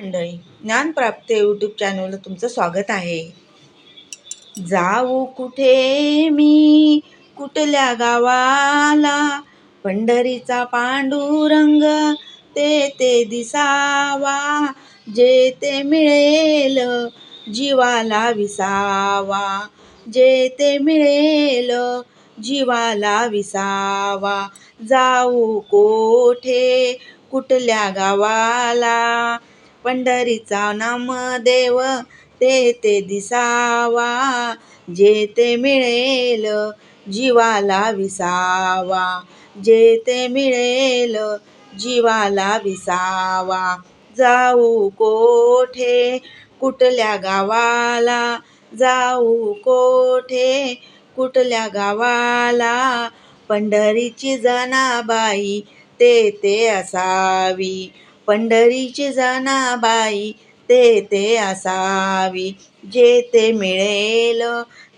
मंडळी ज्ञानप्राप्त यूट्यूब चॅनलला तुमचं स्वागत आहे. जाऊ कुठे मी? कुठल्या गावाला? पंढरीचा पांडुरंग ते ते दिसावा जे ते मिळेल जीवाला विसावा जे ते मिळेल जीवाला विसावा. जाऊ कोठे? कुठल्या गावाला? पंढरीचा नामदेव ते ते दिसावा जे ते मिळेल जीवाला विसावा. जे ते मिळेल जीवाला विसावा. जाऊ कोठे? कुठल्या गावाला? जाऊ कोठे? कुठल्या गावाला? पंढरीची जनाबाई ते ते असावी. पंढरीची जनाबाई ते ते असावी जे ते मिळेल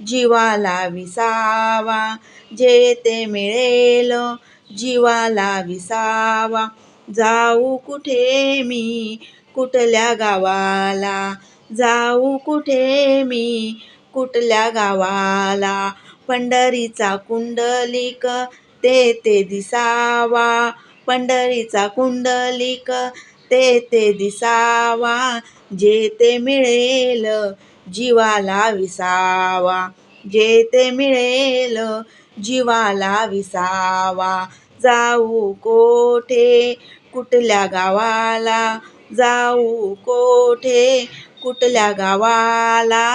जीवाला विसावा जे ते मिळेल जीवाला विसावा. जाऊ कुठे मी कुठल्या गावाला? जाऊ कुठे मी कुठल्या गावाला? पंढरीचा कुंडलिक ते ते दिसावा. पंढरीचा कुंडलिक ते ते दिसावा जे ते मिळेल जीवाला विसावा. जे ते मिळेल जीवाला विसावा. जाऊ कोठे? कुठल्या गावाला? जाऊ कोठे? कुठल्या गावाला?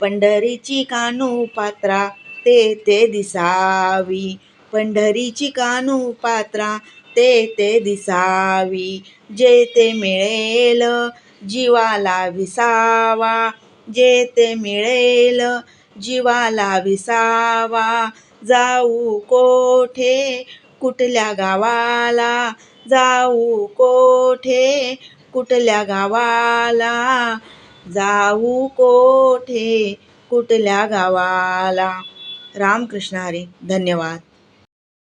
पंढरीची कानू पात्रा ते ते दिसावी. पंढरीची कानू पात्रा ते ते दिसावी जे ते मिळेल जीवाला विसावा जे ते मिळेल जीवाला विसावा. जाऊ कोठे? कुठल्या गावाला? जाऊ कोठे? कुठल्या गावाला? जाऊ कोठे? कुठल्या गावाला? रामकृष्ण हरी धन्यवाद.